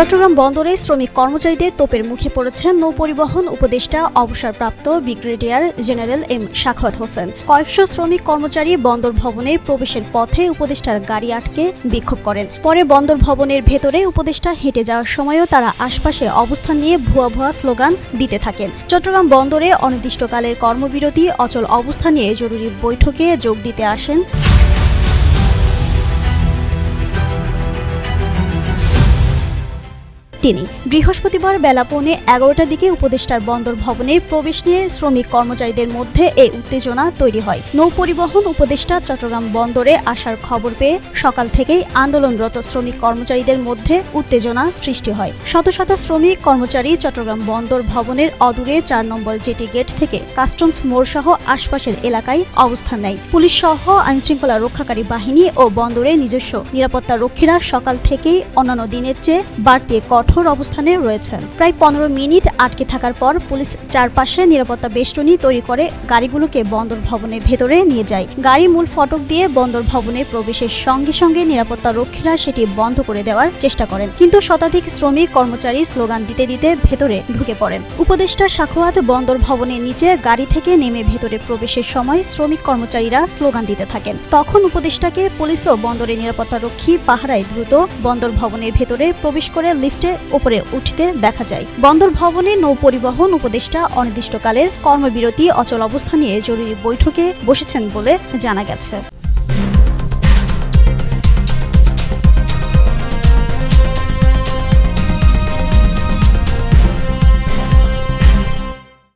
চট্টগ্রাম বন্দরে শ্রমিক কর্মচারীদের তোপের মুখে পড়েছেন নৌপরিবহন উপদেষ্টা, অবসরপ্রাপ্ত ব্রিগেডিয়ার জেনারেল এম শাখাত হোসেন। কয়েকশো শ্রমিক কর্মচারী বন্দর ভবনে প্রবেশের পথে উপদেষ্টার গাড়ি আটকে বিক্ষোভ করেন। পরে বন্দর ভবনের ভেতরে উপদেষ্টা হেঁটে যাওয়ার সময়ও তারা আশপাশে অবস্থান নিয়ে ভুয়া ভুয়া স্লোগান দিতে থাকেন। চট্টগ্রাম বন্দরে অনির্দিষ্টকালের কর্মবিরতি, অচল অবস্থা নিয়ে জরুরি বৈঠকে যোগ দিতে আসেন তিনি বৃহস্পতিবার বেলা পৌনে এগারোটার দিকে উপদেষ্টার বন্দর ভবনে প্রবেশ নিয়ে শ্রমিক কর্মচারীদের মধ্যে এই উত্তেজনা তৈরি হয়। নৌ পরিবহন উপদেষ্টা চট্টগ্রাম বন্দরে আসার খবর পেয়ে সকাল থেকেই আন্দোলনরত শ্রমিক কর্মচারীদের মধ্যে উত্তেজনা সৃষ্টি হয়। শত শত শ্রমিক কর্মচারী চট্টগ্রাম বন্দর ভবনের অদূরে চার নম্বর জেটি গেট থেকে কাস্টমস মোড় সহ আশপাশের এলাকায় অবস্থান নেয়। পুলিশ সহ আইনশৃঙ্খলা রক্ষাকারী বাহিনী ও বন্দরে নিজস্ব নিরাপত্তা রক্ষীরা সকাল থেকেই অন্যান্য দিনের চেয়ে বাড়তি কঠোর অবস্থানে রয়েছেন। প্রায় পনেরো মিনিট আটকে থাকার পর পুলিশ চারপাশে নিরাপত্তা বেষ্টনী তৈরি করে গাড়িগুলোকে বন্দর ভবনের ভেতরে নিয়ে যায়। গাড়ি মূল ফটক দিয়ে বন্দর ভবনে প্রবেশের সঙ্গে সঙ্গে নিরাপত্তা রক্ষীরা সেটি বন্ধ করে দেওয়ার চেষ্টা করেন। কিন্তু শতাধিক শ্রমিক, কর্মচারী স্লোগান দিতে দিতে ভেতরে ঢুকে পড়েন। উপদেষ্টা সাখোয়াত বন্দর ভবনের নিচে গাড়ি থেকে নেমে ভেতরে প্রবেশের সময় শ্রমিক কর্মচারীরা স্লোগান দিতে থাকেন। তখন উপদেষ্টাকে পুলিশ ও বন্দরের নিরাপত্তা রক্ষী পাহারায় দ্রুত বন্দর ভবনের ভেতরে প্রবেশ করে লিফটে উপরে উঠতে দেখা যায়। বন্দর ভবনে নৌ পরিবহন উপদেষ্টা অনির্দিষ্টকালের কর্মবিরতি অচল অবস্থা নিয়ে জরুরি বৈঠকে বসেছেন বলে জানা গেছে।